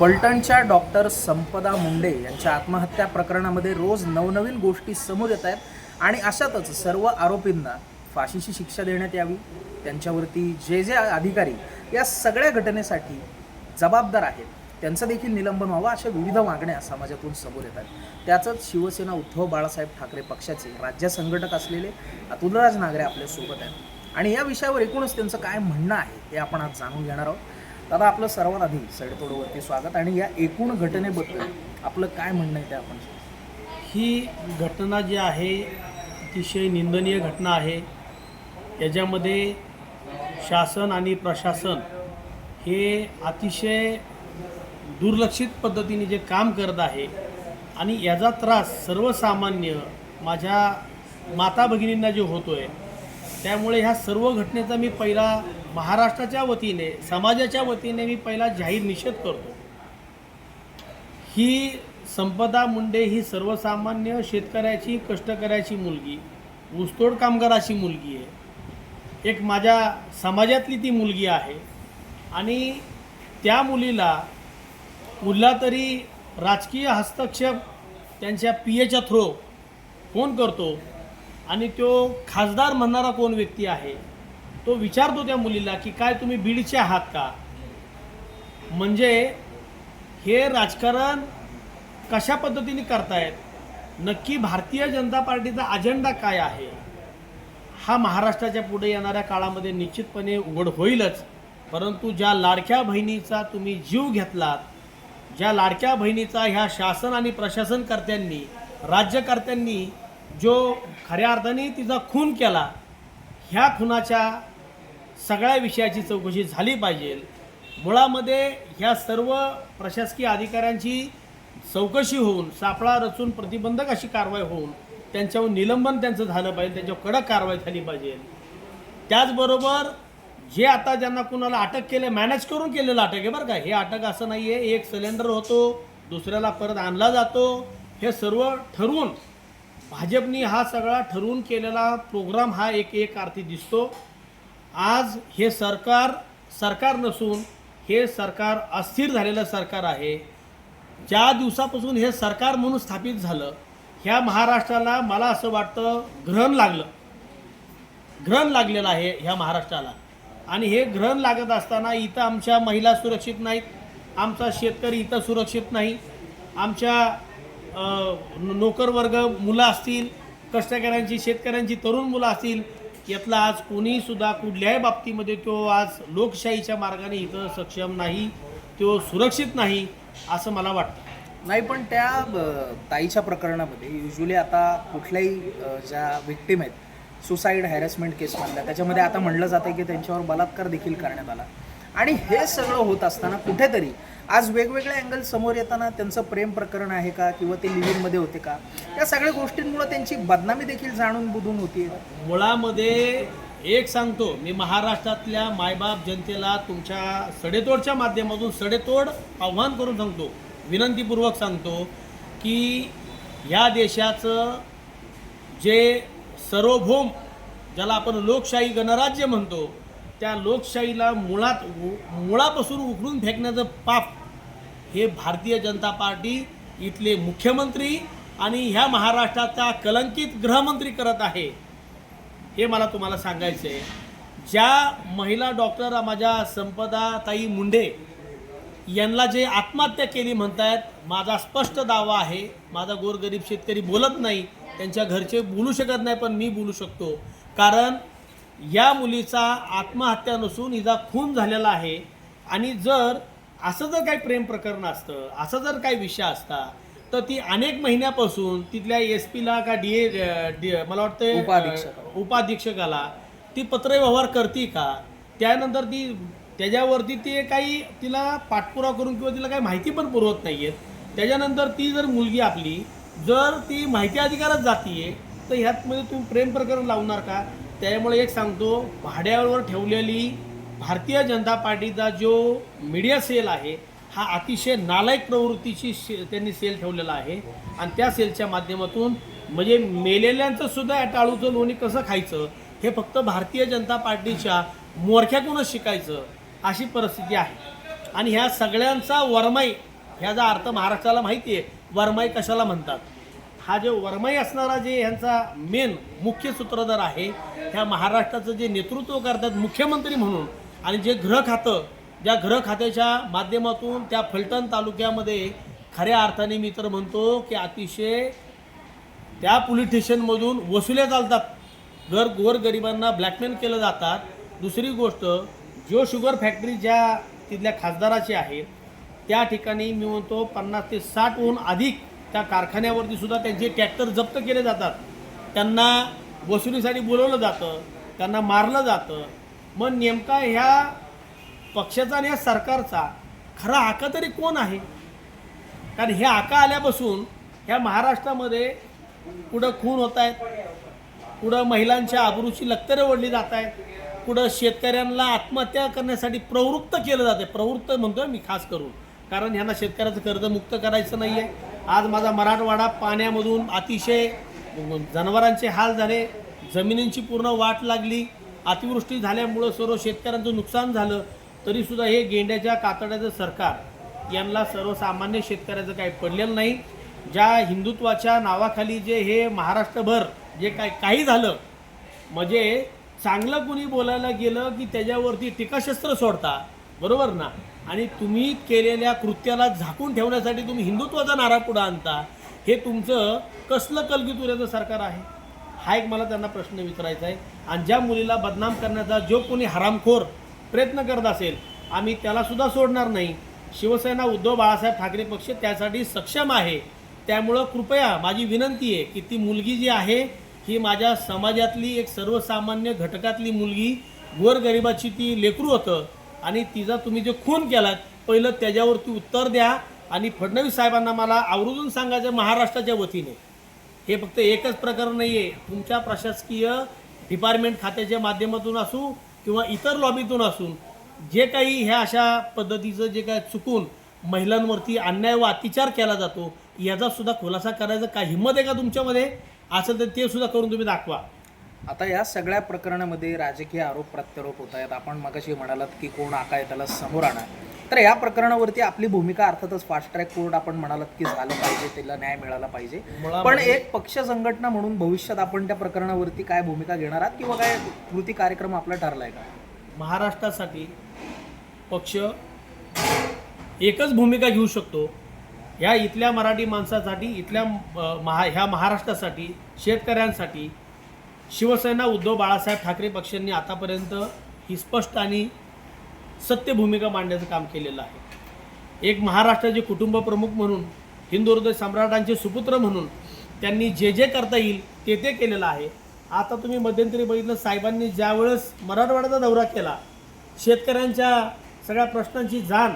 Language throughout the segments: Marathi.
फलटणच्या डॉक्टर संपदा मुंडे यांच्या आत्महत्या प्रकरणामध्ये रोज नवनवीन गोष्टी समोर येत आहेत आणि अशातच सर्व आरोपींना फाशीची शिक्षा देण्यात यावी. त्यांच्यावरती जे जे अधिकारी या सगळ्या घटनेसाठी जबाबदार आहेत त्यांचं देखील निलंबन व्हावं अशा विविध मागण्या समाजातून समोर येतात त्याचंच शिवसेना उद्धव बाळासाहेब ठाकरे पक्षाचे राज्य संघटक असलेले अतुलराज नागरे आपल्यासोबत आहेत. आणि या विषयावर एकूणच त्यांचं काय म्हणणं आहे हे आपण आज जाणून घेणार आहोत. दादा आपलं सर्वात आधी सडतोडवरती स्वागत आणि या एकूण घटनेबद्दल आपलं काय म्हणणं आहे ते आपण? ही घटना जी आहे अतिशय निंदनीय घटना आहे. याच्यामध्ये शासन आणि प्रशासन हे अतिशय दुर्लक्षित पद्धतीने जे काम करत आहे आणि याचा त्रास सर्वसामान्य माझ्या माता भगिनींना जे होतो आहे त्यामुळे ह्या सर्व घटनेचा मी पहिला महाराष्ट्राच्या वतीने समाजाच्या वतीने मी पहिला जाहीर निषेध करतो. ही संपदा मुंडे ही सर्वसामान्य शेतकऱ्याची कष्टकऱ्याची मुलगी ऊसतोड कामगाराची मुलगी आहे. एक माझ्या समाजातली ती मुलगी आहे. आणि त्या मुलीला कुठला तरी राजकीय हस्तक्षेप त्यांच्या पी एच्या थ्रो कोण करतो? आणि तो खासदार म्हणणारा कोण व्यक्ती आहे? तो विचारतो त्या मुलीला की काय तुम्ही बीडचे आहात का? म्हणजे हे राजकारण कशा पद्धतीने करतायत? नक्की भारतीय जनता पार्टीचा अजेंडा काय आहे? हा महाराष्ट्राच्या पुढे येणाऱ्या काळामध्ये निश्चितपणे उघड होईलच. परंतु ज्या लाडक्या बहिणीचा तुम्ही जीव घेतलात ज्या लाडक्या बहिणीचा ह्या शासन आणि प्रशासनकर्त्यांनी राज्यकर्त्यांनी जो खऱ्या अर्थाने तिचा खून केला ह्या खुनाच्या सगळ्या विषयाची चौकशी झाली पाहिजे. मुळामध्ये ह्या सर्व प्रशासकीय अधिकाऱ्यांची चौकशी होऊन सापळा रचून प्रतिबंधक अशी कारवाई होऊन त्यांच्यावर निलंबन त्यांचं झालं पाहिजे त्यांच्यावर कडक कारवाई झाली पाहिजे. त्याचबरोबर जे आता ज्यांना कुणाला अटक केले मॅनेज करून केलेलं अटक आहे बरं का. हे अटक असं नाही आहे एक सिलेंडर होतो दुसऱ्याला परत आणला जातो. हे सर्व ठरवून भाजपनी हा सगळा ठरवून केलेला प्रोग्राम हा एक एक अर्थी दिसतो. आज हे सरकार सरकार नसून हे सरकार अस्थिर झालेलं सरकार आहे. ज्या दिवसापासून हे सरकार म्हणून स्थापित झालं ह्या महाराष्ट्राला मला असं वाटतं ग्रहण लागलं. ग्रहण लागलेलं आहे ह्या महाराष्ट्राला. आणि हे ग्रहण लागत असताना इथं आमच्या महिला सुरक्षित नाहीत आमचा शेतकरी इथं सुरक्षित नाही आमच्या नोकरवर्ग मुलं असतील कष्टकऱ्यांची शेतकऱ्यांची तरुण मुलं असतील यातला आज कोणीही सुद्धा कुठल्याही बाबतीमध्ये तो आज लोकशाहीच्या मार्गाने इथं सक्षम नाही तो सुरक्षित नाही असं मला वाटतं. नाही पण त्या ताईच्या प्रकरणामध्ये युजली आता कुठल्याही ज्या विक्टीम आहेत सुसाईड हॅरेसमेंट केसमधल्या त्याच्यामध्ये आता म्हणलं जातं की त्यांच्यावर बलात्कार देखील करण्यात आला. आणि हे सगळं होत असताना कुठेतरी आज वेगवेगळे अँगल समोर येताना त्यांचं प्रेम प्रकरण आहे का? किंवा ते लिव्हिंगमध्ये होते का? या सगळ्या गोष्टींमुळे त्यांची बदनामी देखील जाणून बुधून होती. मुळामध्ये एक सांगतो मी महाराष्ट्रातल्या मायबाप जनतेला तुमच्या सडेतोडच्या माध्यमातून सडेतोड आव्हान करून सांगतो विनंतीपूर्वक सांगतो की या देशाचं जे सार्वभौम ज्याला आपण लोकशाही गणराज्य म्हणतो त्या लोकशाहीला मुळात मुळापासून उघडून फेकण्याचं पाप हे भारतीय जनता पार्टी इथले मुख्यमंत्री आणि ह्या महाराष्ट्राचा कलंकित गृहमंत्री करत आहे. हे मला तुम्हाला सांगायचं आहे ज्या महिला डॉक्टर माझ्या संपदाताई मुंडे यांना जे आत्महत्या केली म्हणतायत माझा स्पष्ट दावा आहे. माझा गोरगरीब शेतकरी बोलत नाही. त्यांच्या घरचे बोलू शकत नाही पण मी बोलू शकतो. कारण या मुलीचा आत्महत्या नसून हिचा खून झालेला आहे. आणि जर असं जर काही प्रेम प्रकरण असतं असं जर काही विषय असता तर ती अनेक महिन्यापासून तिथल्या एस पीला का डी ए मला वाटतं उपाधीक्षक. उपाधीक्षकाला ती पत्रव्यवहार करते का? त्यानंतर ती त्याच्यावरती ते काही तिला पाठपुरावा करून किंवा तिला काही माहिती पण पुरवत नाही आहेत त्याच्यानंतर ती जर मुलगी आपली जर ती माहिती अधिकारात जातीये तर ह्यात मध्ये तुम्ही प्रेम प्रकरण लावणार का? त्यामुळे एक सांगतो भाड्यावर ठेवलेली भारतीय जनता पार्टीचा जो मीडिया सेल आहे हा अतिशय नालायक प्रवृत्तीची शे त्यांनी सेल ठेवलेला आहे. आणि त्या सेलच्या माध्यमातून म्हणजे मेलेल्यांचं सुद्धा टाळूचं लोणी कसं खायचं हे फक्त भारतीय जनता पार्टीच्या मोरख्यातूनच शिकायचं अशी परिस्थिती आहे. आणि ह्या सगळ्यांचा वरमाई ह्याचा अर्थ महाराष्ट्राला माहिती आहे वरमाई कशाला म्हणतात? हा जो वरमाई असणारा जे ह्यांचा मेन मुख्य सूत्रधार आहे ह्या महाराष्ट्राचं जे नेतृत्व करतात मुख्यमंत्री म्हणून आणि जे ग्रह खातं ज्या ग्रह खात्याच्या माध्यमातून त्या फलटण तालुक्यामध्ये खऱ्या अर्थाने मी तर म्हणतो की अतिशय त्या पोलीस स्टेशनमधून वसुल्या चालतात. घर गोरगरिबांना ब्लॅकमेल केलं जातात. दुसरी गोष्ट जो शुगर फॅक्टरी ज्या तिथल्या खासदाराची आहे त्या ठिकाणी मी म्हणतो पन्नास ते साठहून अधिक त्या कारखान्यावरती सुद्धा त्यांचे ट्रॅक्टर जप्त केले जातात. त्यांना वसुलीसाठी बोलवलं जातं त्यांना मारलं जातं. मग नेमका ह्या पक्षाचा आणि या सरकारचा खरा आका तरी कोण आहे? कारण हे आका आल्यापासून ह्या महाराष्ट्रामध्ये कुठं खून होत आहेत कुठं महिलांच्या आबरूची लक्तरे ओढली जात आहेत कुठं शेतकऱ्यांना आत्महत्या करण्यासाठी प्रवृत्त केलं जाते प्रवृत्त म्हणतोय मी खास करून. कारण ह्यांना शेतकऱ्याचं कर्ज मुक्त करायचं नाही आहे आज माझा मराठवाडा पाण्यामधून अतिशय जनावरांचे हाल झाले. जमिनींची पूर्ण वाट लागली. अतिवृष्टी झाल्यामुळं सर्व शेतकऱ्यांचं नुकसान झालं तरीसुद्धा हे गेंड्याच्या कातड्याचं सरकार यांना सर्वसामान्य शेतकऱ्याचं काही पडलेलं नाही. ज्या हिंदुत्वाच्या नावाखाली जे हे महाराष्ट्रभर जे काय काही झालं म्हणजे चांगलं कुणी बोलायला गेलं की त्याच्यावरती टीकाशस्त्र सोडता बरोबर ना? आणि तुम्ही केलेल्या कृत्याला झाकून ठेवण्यासाठी तुम्ही हिंदुत्वाचा नारा पुढं आणता हे तुमचं कसलं कलगीतुऱ्याचं सरकार आहे? हा एक मला त्यांना प्रश्न विचारायचा आहे. आणि ज्या मुलीला बदनाम करण्याचा जो कोणी हरामखोर प्रयत्न करत असेल आम्ही त्यालासुद्धा सोडणार नाही. शिवसेना उद्धव बाळासाहेब ठाकरे पक्ष त्यासाठी सक्षम आहे. त्यामुळं कृपया माझी विनंती आहे की ती मुलगी जी आहे ही माझ्या समाजातली एक सर्वसामान्य घटकातली मुलगी गोरगरिबाची ती लेकरू होतं. आणि तिचा तुम्ही जे खून केलात पहिलं त्याच्यावरती उत्तर द्या. आणि फडणवीस साहेबांना मला आवर्जून सांगायचं महाराष्ट्राच्या वतीने. हे फक्त एकच प्रकरण नाही आहे तुमच्या प्रशासकीय डिपार्टमेंट खात्याच्या माध्यमातून असू किंवा इतर लॉबीतून असून जे काही ह्या अशा पद्धतीचं जे काय चुकून महिलांवरती अन्याय व अतिचार केला जातो याचा सुद्धा खुलासा करायचा काय हिंमत आहे का तुमच्यामध्ये? असं तर ते सुद्धा करून तुम्ही दाखवा. आता या सगळ्या प्रकरणामध्ये राजकीय आरोप प्रत्यारोप होत आहेत. आपण मगाशी म्हणालात की कोण आका आहे त्याला समोर आणा. तर या प्रकरणावरती आपली भूमिका अर्थातच फास्ट ट्रॅक कोर्ट आपण म्हणालात की झालं पाहिजे त्याला न्याय मिळाला पाहिजे. पण एक पक्ष संघटना म्हणून भविष्यात आपण त्या प्रकरणावरती काय भूमिका घेणार आहात किंवा काय कृती कार्यक्रम आपला ठरलाय का? महाराष्ट्रासाठी पक्ष एकच भूमिका घेऊ शकतो. ह्या इथल्या मराठी माणसासाठी इथल्या महा ह्या महाराष्ट्रासाठी शेतकऱ्यांसाठी शिवसेना उद्धव बाळासाहेब ठाकरे पक्षांनी आतापर्यंत ही स्पष्ट आणि सत्य भूमिका मांडण्याचं काम केलेलं आहे. एक महाराष्ट्राचे कुटुंब प्रमुख म्हणून हिंदू हृदय सम्राटांचे सुपुत्र म्हणून त्यांनी जे जे करता येईल ते ते केलेलं आहे. आता तुम्ही मध्यंतरी बघितलं साहेबांनी ज्यावेळेस मराठवाड्याचा दौरा केला शेतकऱ्यांच्या सगळ्या प्रश्नांची जाण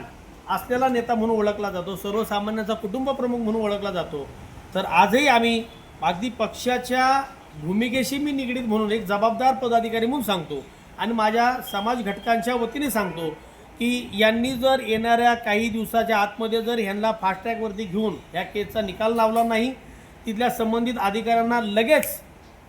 असलेला नेता म्हणून ओळखला जातो सर्वसामान्यांचा कुटुंब प्रमुख म्हणून ओळखला जातो. तर आजही आम्ही अगदी पक्षाच्या भूमिकेशी मी निगडीत म्हणून एक जबाबदार पदाधिकारी म्हणून सांगतो आणि माझ्या समाज घटकांच्या वतीने सांगतो की यांनी जर येणाऱ्या काही दिवसाच्या आतमध्ये जर ह्यांना फास्टॅगवरती घेऊन ह्या केसचा निकाल लावला नाही तिथल्या संबंधित अधिकाऱ्यांना लगेच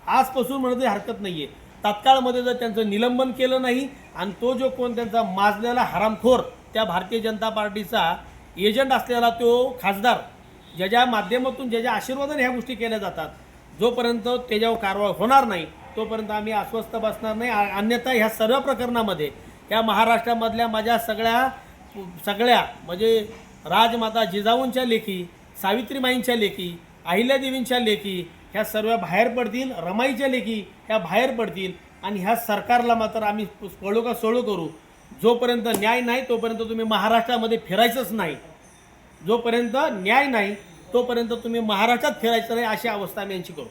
आजपासून म्हणत हरकत नाही आहे तात्काळमध्ये जर त्यांचं निलंबन केलं नाही आणि तो जो कोण त्यांचा माजलेला हरामखोर त्या भारतीय जनता पार्टीचा एजंट असलेला तो खासदार ज्याच्या माध्यमातून ज्याच्या आशीर्वादाने ह्या गोष्टी केल्या जातात जोपर्यंत त्याच्यावर कारवाई होणार नाही तोपर्यंत आम्ही अस्वस्थ बसणार नाही. अन्यथा ह्या सर्व प्रकरणामध्ये या महाराष्ट्रामधल्या माझ्या सगळ्या सगळ्या म्हणजे राजमाता जिजाऊंच्या लेखी सावित्रीमाईंच्या लेखी अहिल्यादेवींच्या लेखी ह्या सर्व बाहेर पडतील रमाईच्या लेखी ह्या बाहेर पडतील आणि ह्या सरकारला मात्र आम्ही सोळू का सोळू करू. जोपर्यंत न्याय नाही तोपर्यंत तुम्ही महाराष्ट्रामध्ये फिरायचंच नाही. जोपर्यंत न्याय नाही तोपर्यंत तुम्ही महाराष्ट्रात फिरायचं नाही अशी अवस्था आम्ही यांची करू.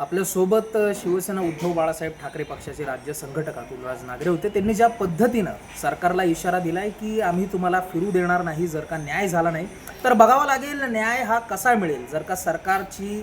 आपल्यासोबत शिवसेना उद्धव बाळासाहेब ठाकरे पक्षाचे राज्य संघटक अतुलराज नागरे होते. त्यांनी ज्या पद्धतीनं सरकारला इशारा दिलाय की आम्ही तुम्हाला फिरू देणार नाही जर का न्याय झाला नाही तर बघावं लागेल न्याय हा कसा मिळेल. जर का सरकारची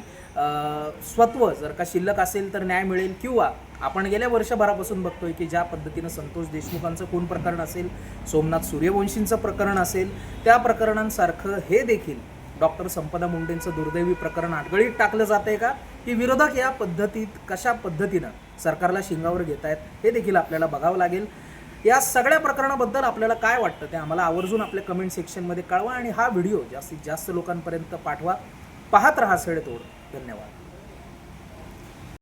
स्वत्व जर का शिल्लक असेल तर न्याय मिळेल किंवा आपण गेल्या वर्षभरापासून बघतोय की ज्या पद्धतीनं संतोष देशमुखांचं कोण प्रकरण असेल सोमनाथ सूर्यवंशींचं प्रकरण असेल त्या प्रकरणांसारखं हे देखील डॉक्टर संपदा मुंडेंचं दुर्दैवी प्रकरण आडगळीत टाकलं जातंय का? की विरोधक या पद्धतीत कशा पद्धतीनं सरकारला शिंगावर घेत आहेत हे देखील आपल्याला बघावं लागेल. या सगळ्या प्रकरणाबद्दल आपल्याला काय वाटतं ते आम्हाला आवर्जून आपल्या कमेंट सेक्शनमध्ये कळवा आणि हा व्हिडिओ जास्तीत जास्त लोकांपर्यंत पाठवा. पाहत रहा सेडतोड धन्यवाद.